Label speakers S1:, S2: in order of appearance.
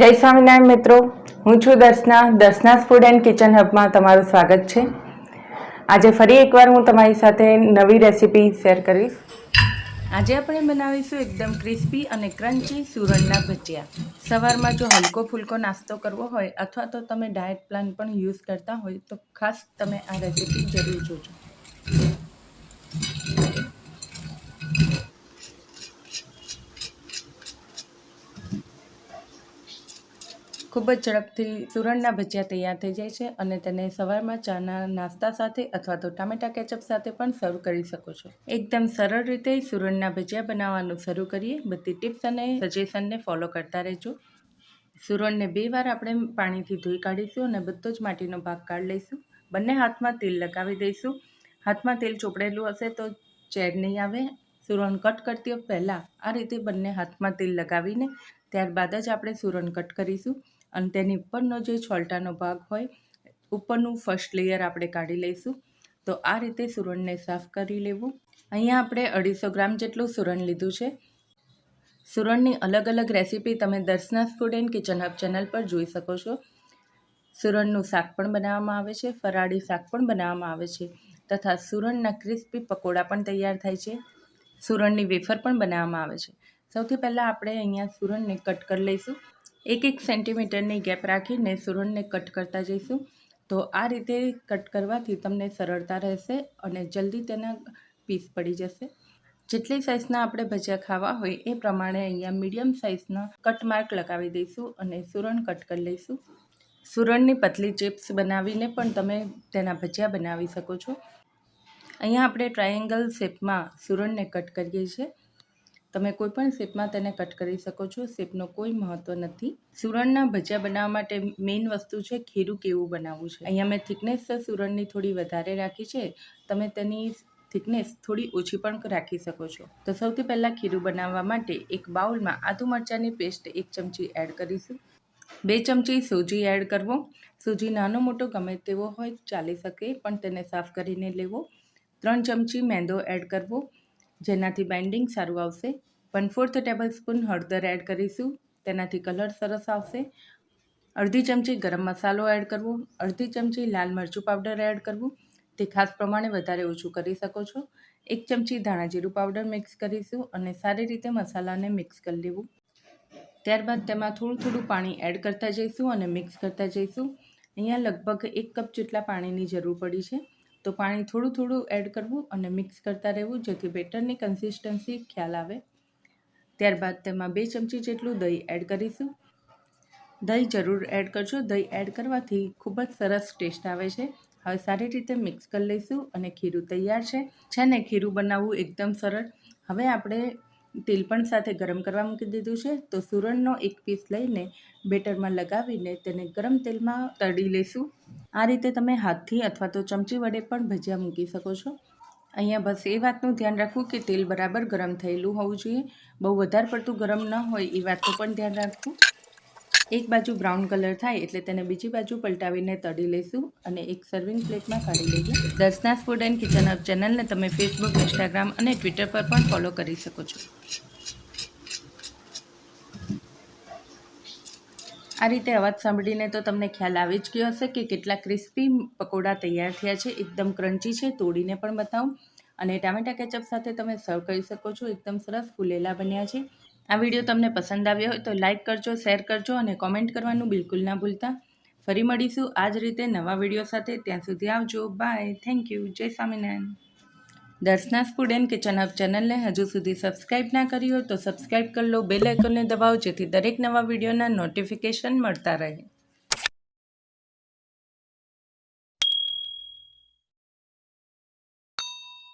S1: જય સ્વામિનારાયણ મિત્રો, હું છું Darshana Darshana food and kitchen હબમાં તમારું સ્વાગત છે. આજે ફરી એકવાર હું તમારી સાથે નવી રેસીપી શેર કરીશ. આજે આપણે બનાવીશું એકદમ ક્રિસ્પી અને ક્રન્ચી સુરણના ભજીયા. સવારમાં જો હલકો ફૂલકો નાસ્તો કરવો હોય અથવા તો તમે ડાયટ પ્લાન પણ યુઝ કરતા હોય તો ખાસ તમે આ રેસીપી જરૂર જોજો. ખૂબ જ ઝડપથી સુરણના ભજીયા તૈયાર થઈ જાય છે અને તેને સવારમાં ચાના નાસ્તા સાથે અથવા તો ટામેટા કેચઅપ સાથે પણ સર્વ કરી શકો છો. એકદમ સરળ રીતે સુરણના ભજીયા બનાવવાનું શરૂ કરીએ. બધી ટિપ્સ અને સજેશનને ફોલો કરતા રહેજો. સુરણને બે વાર આપણે પાણીથી ધોઈ કાઢીશું અને બધો જ માટીનો ભાગ કાઢી લઈશું. બંને હાથમાં તેલ લગાવી દઈશું. હાથમાં તેલ ચોપડેલું હશે તો ચેડ નહીં આવે. સુરણ કટ કરતી પહેલાં આ રીતે બંને હાથમાં તેલ લગાવીને ત્યારબાદ જ આપણે સુરણ કટ કરીશું. અને તેની ઉપરનો જે છોલટાનો ભાગ હોય, ઉપરનું ફર્સ્ટ લેયર આપણે કાઢી લઈશું. તો આ રીતે સુરણને સાફ કરી લેવું. અહીંયા આપણે અઢીસો ગ્રામ જેટલું સુરણ લીધું છે. સુરણની અલગ અલગ રેસીપી તમે Darshana food and kitchen hub channel પર જોઈ શકો છો. સુરણનું શાક પણ બનાવવામાં આવે છે, ફરાળી શાક પણ બનાવવામાં આવે છે, તથા સુરણના ક્રિસ્પી પકોડા પણ તૈયાર થાય છે. સુરણની વેફર પણ બનાવવામાં આવે છે. સૌથી પહેલાં આપણે અહીંયા સુરણને કટ કરી લઈશું. એક એક સેન્ટીમીટરની ગેપ રાખીને સુરણને કટ કરતા જઈશું. તો આ રીતે કટ કરવાથી તમને સરળતા રહેશે અને જલ્દી તેના પીસ પડી જશે. જેટલી સાઇઝના આપણે ભજીયા ખાવા હોય એ પ્રમાણે અહીંયા મીડિયમ સાઇઝના કટ માર્ક લગાવી દઈશું અને સુરણ કટ કરી લઈશું. સુરણની પતલી ચિપ્સ બનાવીને પણ તમે તેના ભજીયા બનાવી શકો છો. અહીંયા આપણે ટ્રાયેંગલ શેપમાં સુરણને કટ કરીએ છીએ. તમે કોઈ પણ શેપમાં તેને કટ કરી શકો છો. શેપનો કોઈ મહત્ત્વ નથી. સુરણના ભજીયા બનાવવા માટે મેઇન વસ્તુ છે ખીરું કેવું બનાવવું છે. અહીંયા મેં થિકનેસ સુરણની થોડી વધારે રાખી છે. તમે તેની થિકનેસ થોડી ઓછી પણ રાખી શકો છો. તો સૌથી પહેલાં ખીરું બનાવવા માટે એક બાઉલમાં આદુ મરચાંની પેસ્ટ એક ચમચી એડ કરીશું. બે ચમચી સૂજી એડ કરવો. સૂજી નાનો મોટો ગમે તેવો હોય ચાલી શકે, પણ તેને સાફ કરીને લેવો. ત્રણ ચમચી મેંદો એડ કરવો. જેનાથી બાઇન્ડિંગ સારું આવશે. વન ફોર્થ ટેબલ સ્પૂન હળદર એડ કરીશું. તેનાથી કલર સરસ આવશે. અડધી ચમચી ગરમ મસાલો એડ કરવો. અડધી ચમચી લાલ મરચું પાવડર એડ કરવું. તે ખાસ પ્રમાણે વધારે ઓછું કરી શકો છો. એક ચમચી ધાણા જીરું પાવડર મિક્સ કરીશું અને સારી રીતે મસાલાને મિક્સ કરી લેવું. ત્યારબાદ તેમાં થોડું થોડું પાણી એડ કરતા જઈશું અને મિક્સ કરતા જઈશું. અહીંયા લગભગ એક કપ જેટલા પાણીની જરૂર પડી છે. તો પાણી થોડું થોડું એડ કરવું અને મિક્સ કરતા રહેવું, જેથી બેટરની કન્સિસ્ટન્સી ખ્યાલ આવે. ત્યારબાદ તેમાં બે ચમચી જેટલું દહીં એડ કરીશું. દહીં જરૂર એડ કરજો. દહીં એડ કરવાથી ખૂબ જ સરસ ટેસ્ટ આવે છે. હવે સારી રીતે મિક્સ કરી લઈશું અને ખીરું તૈયાર છે. છે ને, ખીરું બનાવવું એકદમ સરળ. હવે આપણે તેલ પણ સાથે ગરમ કરવા મૂકી દીધું છે. તો સુરણનો એક પીસ લઈને બેટરમાં લગાવીને તેને ગરમ તેલમાં તળી લઈશું આ રીતે તમે હાથથી અથવા તો ચમચી વડે પણ ભજીયા મૂકી શકો છો. અહીંયા બસ એ વાતનું ધ્યાન રાખવું કે તેલ બરાબર ગરમ થયેલું હોવું જોઈએ. બહુ વધારે પડતું ગરમ ન હોય એ વાતનું પણ ધ્યાન રાખવું. એક બાજુ બ્રાઉન કલર થાય એટલે તેને બીજી બાજુ પલટાવીને તળી લઈશું અને એક સર્વિંગ પ્લેટમાં કાઢી લઈએ Darshana food and kitchen hub ચેનલને તમે ફેસબુક ઇન્સ્ટાગ્રામ અને ટ્વિટર પર પણ ફોલો કરી શકો છો. આ રીતે અવાજ સાંભળીને તો તમને ખ્યાલ આવી જ ગયો હશે કે કેટલા ક્રિસ્પી પકોડા તૈયાર થયા છે. એકદમ ક્રન્ચી છે, તોડીને પણ બતાવું. અને ટામેટા કેચઅપ સાથે તમે સર્વ કરી શકો છો. એકદમ સરસ ફૂલેલા બન્યા છે. આ વીડિયો તમને પસંદ આવ્યો હોય તો લાઇક કરજો, શેર કરજો અને કોમેન્ટ કરવાનું બિલકુલ ના ભૂલતા. ફરી મળીશું આ જ રીતે નવા વીડિયો સાથે. ત્યાં સુધી આવજો. બાય થેન્ક યુ જય Swaminarayan. Darshana food and kitchen hub ચેનલને હજુ સુધી સબસ્ક્રાઇબ ના કરી હોય તો સબસ્ક્રાઇબ કરી લો. બેલ આઇકોનને દબાવો જેથી દરેક નવા વિડીયોના નોટિફિકેશન મળતા રહે.